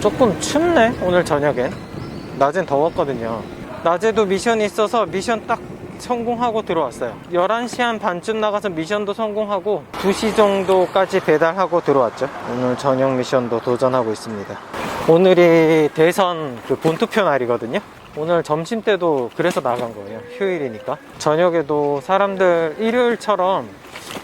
조금 춥네 오늘 저녁엔 낮엔 더웠거든요. 낮에도 미션이 있어서 미션 딱 성공하고 들어왔어요. 11시 한 반쯤 나가서 미션도 성공하고 2시 정도까지 배달하고 들어왔죠. 오늘 저녁 미션도 도전하고 있습니다. 오늘이 대선 그 본투표 날이거든요. 오늘 점심 때도 그래서 나간 거예요. 휴일이니까. 저녁에도 사람들 일요일처럼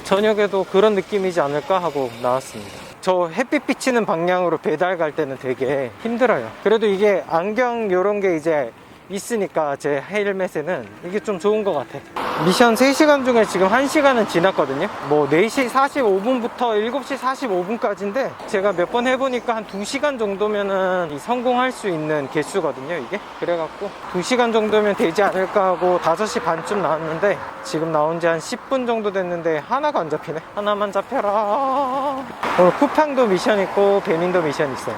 저녁에도 그런 느낌이지 않을까 하고 나왔습니다 저 햇빛 비치는 방향으로 배달 갈 때는 되게 힘들어요. 그래도 이게 안경 요런 게 이제 있으니까 제 헬멧에는 이게 좀 좋은 것 같아. 미션 3시간 중에 지금 1시간은 지났거든요. 뭐 4시 45분부터 7시 45분까지인데 제가 몇 번 해보니까 한 2시간 정도면은 이 성공할 수 있는 개수거든요 이게. 그래갖고 2시간 정도면 되지 않을까 하고 5시 반쯤 나왔는데 지금 나온 지 한 10분 정도 됐는데 하나가 안 잡히네. 하나만 잡혀라. 오늘 쿠팡도 미션 있고 배민도 미션 있어요.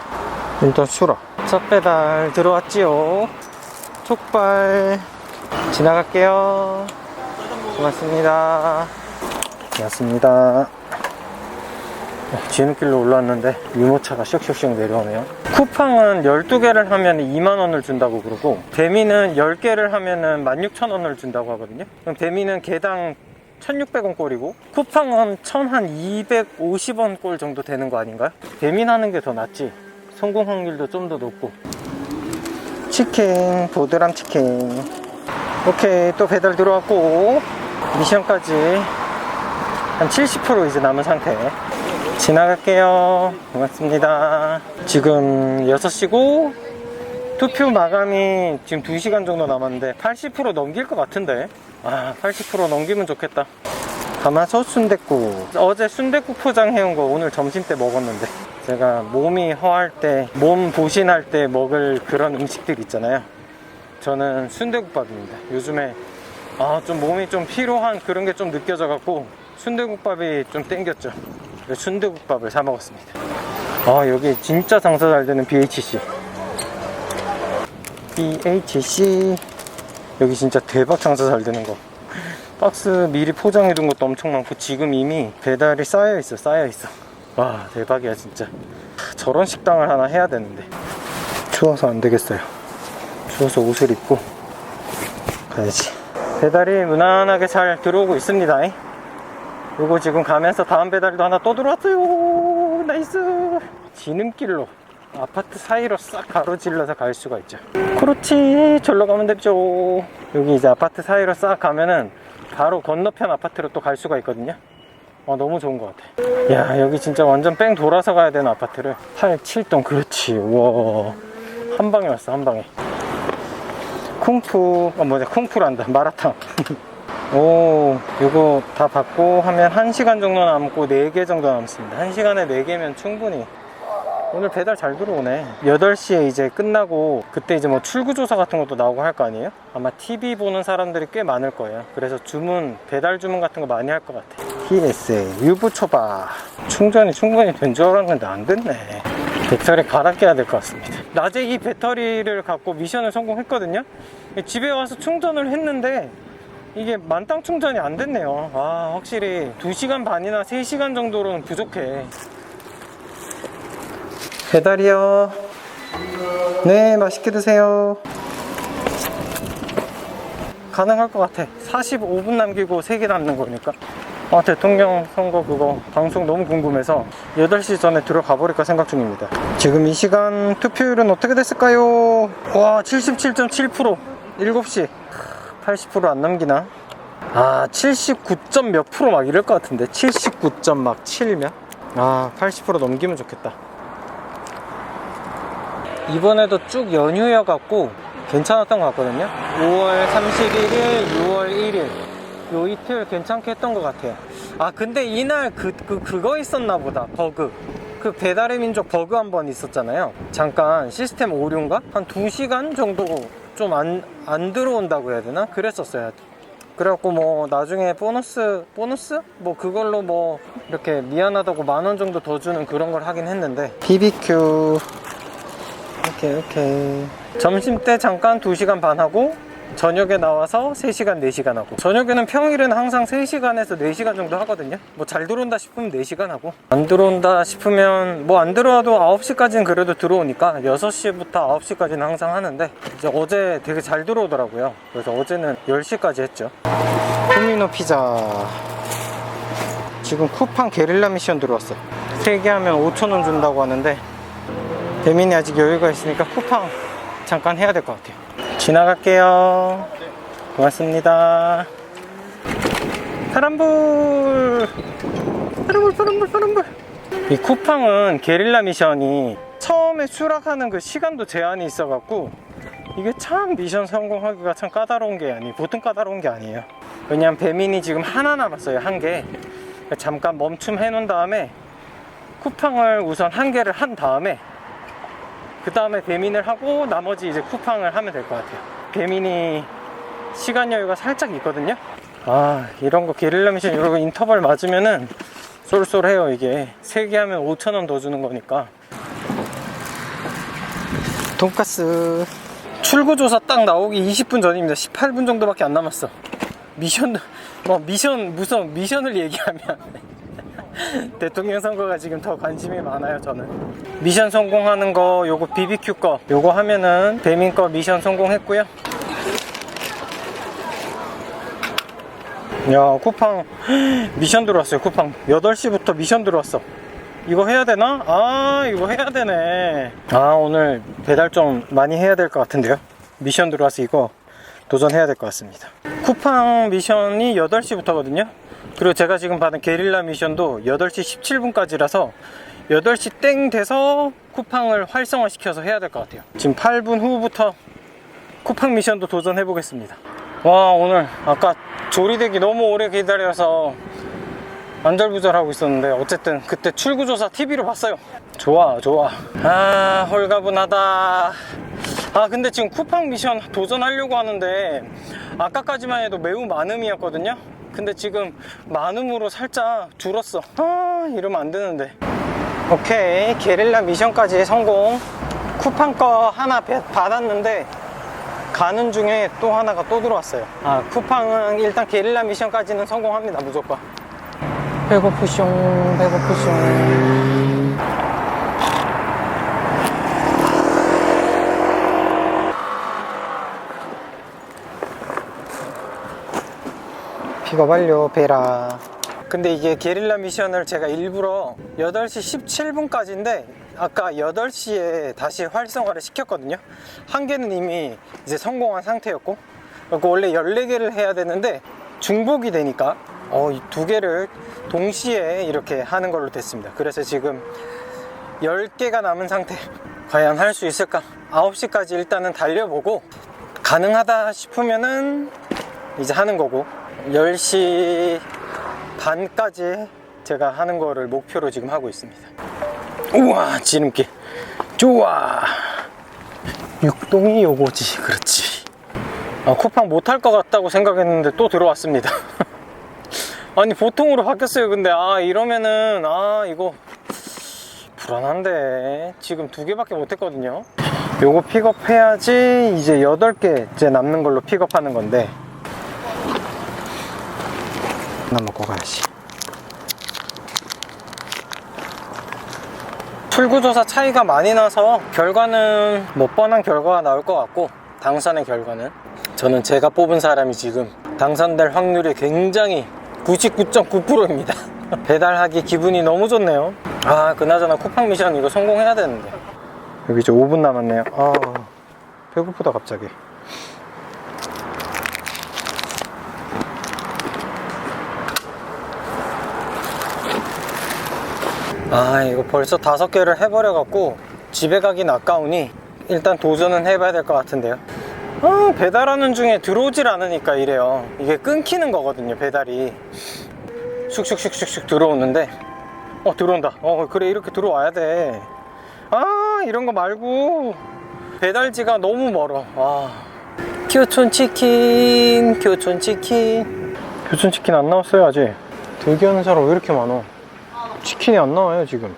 일단 수라 첫 배달 들어왔지요 촉발. 지나갈게요. 고맙습니다. 고맙습니다. 어, 뒤늦길로 올라왔는데 유모차가 슉슉슉 내려오네요. 쿠팡은 12개를 하면 2만원을 준다고 그러고 대미는 10개를 하면 16,000원을 준다고 하거든요. 그럼 대미는 개당 1600원 꼴이고 쿠팡은 1250원 꼴 정도 되는 거 아닌가요? 대민 하는 게 더 낫지. 성공 확률도 좀 더 높고 치킨 보드람 치킨. 오케이 또 배달 들어왔고 미션까지 한 70% 이제 남은 상태. 지나갈게요. 고맙습니다. 지금 6시고 투표 마감이 지금 2시간 정도 남았는데 80% 넘길 것 같은데? 아 80% 넘기면 좋겠다. 가마솥 순댓국. 어제 순댓국 포장해온 거 오늘 점심 때 먹었는데 제가 몸이 허할 때 몸 보신할 때 먹을 그런 음식들 있잖아요. 저는 순대국밥입니다. 요즘에 아 좀 몸이 좀 피로한 그런 게 좀 느껴져 갖고 순대국밥이 좀 땡겼죠. 순대국밥을 사 먹었습니다. 아 여기 진짜 장사 잘 되는 BHC BHC 여기 진짜 대박 장사 잘 되는 거. 박스 미리 포장해 둔 것도 엄청 많고 지금 이미 배달이 쌓여 있어 쌓여 있어 와 대박이야 진짜. 저런 식당을 하나 해야 되는데. 추워서 안 되겠어요. 추워서 옷을 입고 가야지. 배달이 무난하게 잘 들어오고 있습니다. 요거 지금 가면서 다음 배달도 하나 또 들어왔어요. 나이스! 지름길로 아파트 사이로 싹 가로질러서 갈 수가 있죠. 그렇지 절로 가면 되죠. 여기 이제 아파트 사이로 싹 가면은 바로 건너편 아파트로 또 갈 수가 있거든요 어, 너무 좋은 것 같아. 야 여기 진짜 완전 뺑 돌아서 가야 되는 아파트를 8, 7동 그렇지. 우와. 한 방에 왔어 한 방에. 쿵푸 어 뭐냐 쿵푸란다 마라탕. 오 이거 다 받고 하면 1시간 정도 남고 4개 정도 남습니다. 1시간에 4개면 충분히 오늘 배달 잘 들어오네. 8시에 이제 끝나고 그때 이제 뭐 출구조사 같은 것도 나오고 할 거 아니에요? 아마 TV 보는 사람들이 꽤 많을 거예요. 그래서 주문 배달 주문 같은 거 많이 할 것 같아. PSA 유부 초밥. 충전이 충분히 된 줄 알았는데 안 됐네. 배터리 갈아 껴야 될 것 같습니다. 낮에 이 배터리를 갖고 미션을 성공했거든요? 집에 와서 충전을 했는데 이게 만땅 충전이 안 됐네요. 아 확실히 2시간 반이나 3시간 정도로는 부족해 배달이요. 네, 맛있게 드세요. 가능할 것 같아. 45분 남기고 3개 남는 거니까. 아, 대통령 선거 그거 방송 너무 궁금해서 8시 전에 들어가 버릴까 생각 중입니다. 지금 이 시간 투표율은 어떻게 됐을까요? 와, 77.7%. 7시. 80%안 넘기나? 아, 79. 몇 프로 막 이럴 것 같은데. 79. 막 7몇? 아, 80% 넘기면 좋겠다. 이번에도 쭉 연휴여갖고 괜찮았던 것 같거든요. 5월 31일, 6월 1일. 요 이틀 괜찮게 했던 것 같아요. 아 근데 이날 그, 그, 그거 있었나 보다. 버그. 그 배달의 민족 버그 한 번 있었잖아요. 잠깐 시스템 오류인가? 한 2시간 정도 좀 안 안 들어온다고 해야 되나? 그랬었어요. 그래갖고 뭐 나중에 보너스 보너스? 뭐 그걸로 뭐 이렇게 미안하다고 만 원 정도 더 주는 그런 걸 하긴 했는데. BBQ 오케이 오케이. 점심 때 잠깐 2시간 반 하고 저녁에 나와서 3시간, 4시간 하고. 저녁에는 평일에는 항상 3시간에서 4시간 정도 하거든요. 뭐 잘 들어온다 싶으면 4시간 하고. 안 들어온다 싶으면 뭐 안 들어와도 9시까지는 그래도 들어오니까 6시부터 9시까지는 항상 하는데 이제 어제 되게 잘 들어오더라고요. 그래서 어제는 10시까지 했죠. 호미노 피자. 지금 쿠팡 게릴라 미션 들어왔어 3개 하면 5천원 준다고 하는데 대민이 아직 여유가 있으니까 쿠팡 잠깐 해야 될 것 같아요. 지나갈게요. 고맙습니다. 파란불! 파란불 파란불 파란불! 이 쿠팡은 게릴라 미션이 처음에 수락하는 그 시간도 제한이 있어갖고 이게 참 미션 성공하기가 참 까다로운 게 아니 보통 까다로운 게 아니에요. 왜냐면 배민이 지금 하나 남았어요 한개. 잠깐 멈춤 해 놓은 다음에 쿠팡을 우선 한 개를 한 다음에 그 다음에 배민을 하고 나머지 이제 쿠팡을 하면 될 것 같아요. 배민이 시간 여유가 살짝 있거든요. 아 이런 거 게릴라 미션 이런 거 인터벌 맞으면은 쏠쏠해요 이게. 3개 하면 5천원 더 주는 거니까. 돈가스. 출구조사 딱 나오기 20분 전입니다. 18분 정도밖에 안 남았어. 미션 뭐 미션 무슨 미션을 얘기하면 대통령 선거가 지금 더 관심이 많아요 저는. 미션 성공하는 거 요거 BBQ 거 요거 하면은 배민 거 미션 성공했고요. 야 쿠팡. 미션 들어왔어요 쿠팡. 8시부터 미션 들어왔어. 이거 해야 되나? 아 이거 해야 되네. 아 오늘 배달 좀 많이 해야 될 것 같은데요? 미션 들어와서 이거 도전해야 될 것 같습니다. 쿠팡 미션이 8시부터거든요 그리고 제가 지금 받은 게릴라 미션도 8시 17분까지라서 8시 땡 돼서 쿠팡을 활성화 시켜서 해야 될 것 같아요. 지금 8분 후부터 쿠팡 미션도 도전해 보겠습니다. 와 오늘 아까 조리대기 너무 오래 기다려서 안절부절하고 있었는데 어쨌든 그때 출구조사 TV로 봤어요. 좋아 좋아. 아 홀가분하다. 아 근데 지금 쿠팡 미션 도전하려고 하는데 아까까지만 해도 매우 많음이었거든요 근데 지금 많음으로 살짝 줄었어. 아 이러면 안 되는데. 오케이. 게릴라 미션까지 성공. 쿠팡 거 하나 배- 받았는데 가는 중에 또 하나가 또 들어왔어요. 아 쿠팡은 일단 게릴라 미션까지는 성공합니다 무조건. 배고프숑 배고프숑 픽업 완료 베라. 근데 이게 게릴라 미션을 제가 일부러 8시 17분까지인데 아까 8시에 다시 활성화를 시켰거든요. 한 개는 이미 이제 성공한 상태였고 그리고 원래 14개를 해야 되는데 중복이 되니까 어, 이두 개를 동시에 이렇게 하는 걸로 됐습니다. 그래서 지금 10개가 남은 상태. 과연 할 수 있을까? 9시까지 일단은 달려보고 가능하다 싶으면은 이제 하는 거고 10시 반까지 제가 하는 거를 목표로 지금 하고 있습니다. 우와 지름길. 좋아. 육동이 요거지. 그렇지. 아, 쿠팡 못할 것 같다고 생각했는데 또 들어왔습니다. 아니 보통으로 바뀌었어요. 근데 아 이러면은 아 이거 불안한데. 지금 두 개밖에 못 했거든요. 요거 픽업해야지 이제 8개째 남는 걸로 픽업하는 건데. 하 나 먹고 가야지. 출구조사 차이가 많이 나서 결과는 뭐 뻔한 결과가 나올 것 같고 당선의 결과는. 저는 제가 뽑은 사람이 지금 당선될 확률이 굉장히 99.9%입니다. 배달하기 기분이 너무 좋네요. 아 그나저나 쿠팡 미션 이거 성공해야 되는데. 여기 이제 5분 남았네요. 아 배고프다 갑자기 아 이거 벌써 다섯 개를 해버려 갖고 집에 가긴 아까우니 일단 도전은 해봐야 될 것 같은데요. 아 배달하는 중에 들어오질 않으니까 이래요. 이게 끊기는 거거든요 배달이. 슉슉슉슉슉 들어오는데 어 들어온다. 어 그래 이렇게 들어와야 돼 아 이런 거 말고 배달지가 너무 멀어. 아. 교촌 치킨 교촌 치킨. 교촌 치킨 안 나왔어요 아직. 대기하는 사람 왜 이렇게 많아 치킨이 안 나와요 지금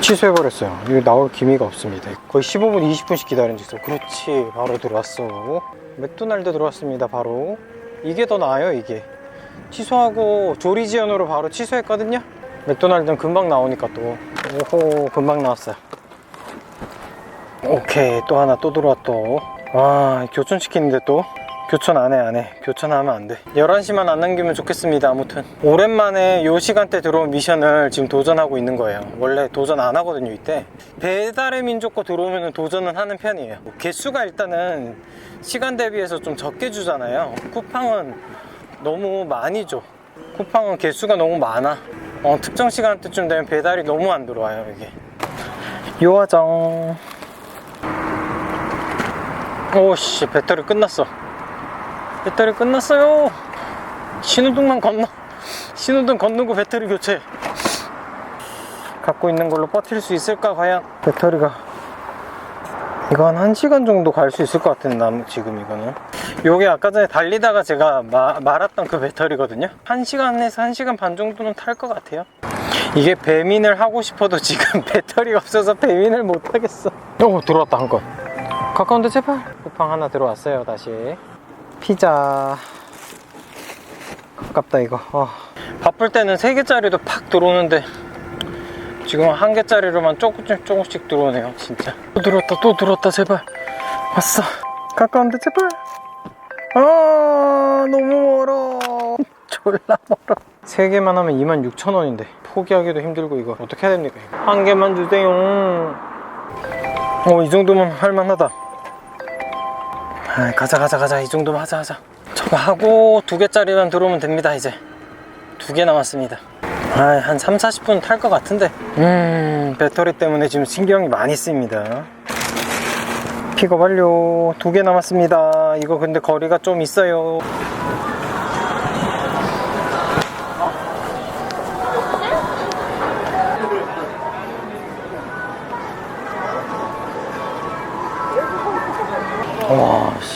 취소해버렸어요. 이거 나올 기미가 없습니다. 거의 15분, 20분씩 기다린 적 있어. 그렇지. 바로 들어왔어. 맥도날드 들어왔습니다. 바로. 이게 더 나아요, 이게. 취소하고 조리지연으로 바로 취소했거든요. 맥도날드는 금방 나오니까 또. 오호, 금방 나왔어요. 오케이, 또 하나 또 들어왔다. 와, 교촌 시키는데 또. 교촌 안 해, 안 해. 교촌하면 안 돼. 11시만 안 남기면 좋겠습니다, 아무튼. 오랜만에 요 시간대 들어온 미션을 지금 도전하고 있는 거예요. 원래 도전 안 하거든요, 이때. 배달의 민족 거 들어오면 도전은 하는 편이에요. 뭐 개수가 일단은 시간 대비해서 좀 적게 주잖아요. 쿠팡은 너무 많이 줘. 쿠팡은 개수가 너무 많아. 어, 특정 시간대쯤 되면 배달이 너무 안 들어와요, 이게. 요화정. 오씨, 배터리 끝났어. 배터리 끝났어요. 신호등만 건너. 신호등 건너고 배터리 교체. 갖고 있는 걸로 버틸 수 있을까, 과연? 배터리가. 이거 한 1시간 정도 갈 수 있을 것 같은데, 나 지금 이거는. 요게 아까 전에 달리다가 제가 마- 말았던 그 배터리거든요. 1시간에서 1시간 반 정도는 탈 것 같아요. 이게 배민을 하고 싶어도 지금 배터리가 없어서 배민을 못 하겠어. 오, 들어왔다, 한 건. 가까운데 제발. 쿠팡 하나 들어왔어요, 다시. 피자. 가깝다, 이거. 어. 바쁠 때는 3개짜리도 팍 들어오는데, 지금 한 개짜리로만 조금씩 조금씩 들어오네요, 진짜. 또 들어왔다, 또 들어왔다, 제발. 왔어. 가까운데, 제발. 아, 너무 멀어. 졸라 멀어. 세 개만 하면 26,000원인데. 포기하기도 힘들고, 이거. 어떻게 해야 됩니까, 이거? 한 개만 주세요. 어, 이 정도면 할만하다. 아, 가자 가자 가자. 이 정도면 하자 하자. 저거 하고 두 개짜리만 들어오면 됩니다 이제. 두 개 남았습니다. 아, 한 3, 40분 탈 것 같은데. 음 배터리 때문에 지금 신경이 많이 쓰입니다. 픽업 완료. 두 개 남았습니다. 이거 근데 거리가 좀 있어요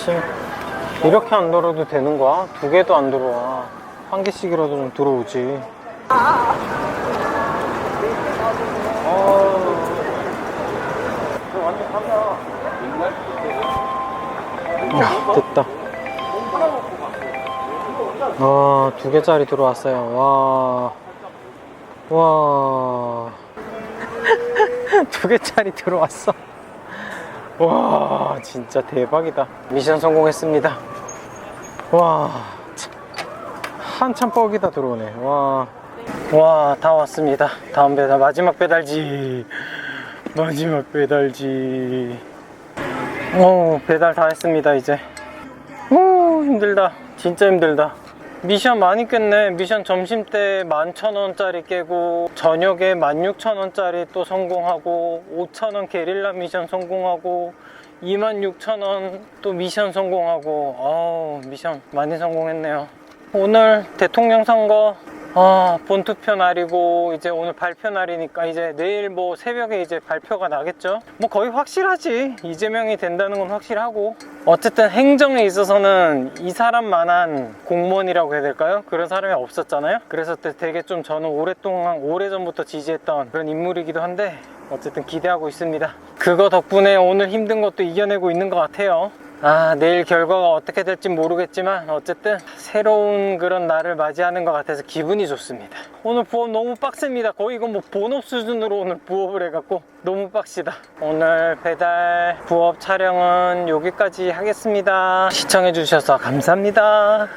와, 씨. 이렇게 안 들어도 되는 거야? 두 개도 안 들어와. 한 개씩이라도 좀 들어오지. 야, 됐다. 아, 두 개짜리 들어왔어요. 와. 와. 두 개짜리 들어왔어. 와 진짜 대박이다. 미션 성공했습니다. 와 참, 한참 뻑이다 들어오네. 와와 다 왔습니다. 다음 배달 마지막 배달지. 마지막 배달지. 오 배달 다 했습니다 이제. 오 힘들다. 진짜 힘들다 미션 많이 깼네. 미션 점심때 11,000원짜리 깨고 저녁에 16,000원짜리 또 성공하고 5,000원 게릴라 미션 성공하고 26,000원 또 미션 성공하고. 아우 미션 많이 성공했네요. 오늘 대통령 선거 아 본투표 날이고 이제 오늘 발표 날이니까 이제 내일 뭐 새벽에 이제 발표가 나겠죠? 뭐 거의 확실하지. 이재명이 된다는 건 확실하고. 어쨌든 행정에 있어서는 이 사람만한 공무원이라고 해야 될까요? 그런 사람이 없었잖아요? 그래서 되게 좀 저는 오랫동안 오래전부터 지지했던 그런 인물이기도 한데 어쨌든 기대하고 있습니다. 그거 덕분에 오늘 힘든 것도 이겨내고 있는 것 같아요 아, 내일 결과가 어떻게 될지 모르겠지만 어쨌든 새로운 그런 날을 맞이하는 것 같아서 기분이 좋습니다. 오늘 부업 너무 빡셉니다. 거의 이건 뭐 본업 수준으로 오늘 부업을 해갖고 너무 빡시다. 오늘 배달 부업 촬영은 여기까지 하겠습니다. 시청해주셔서 감사합니다.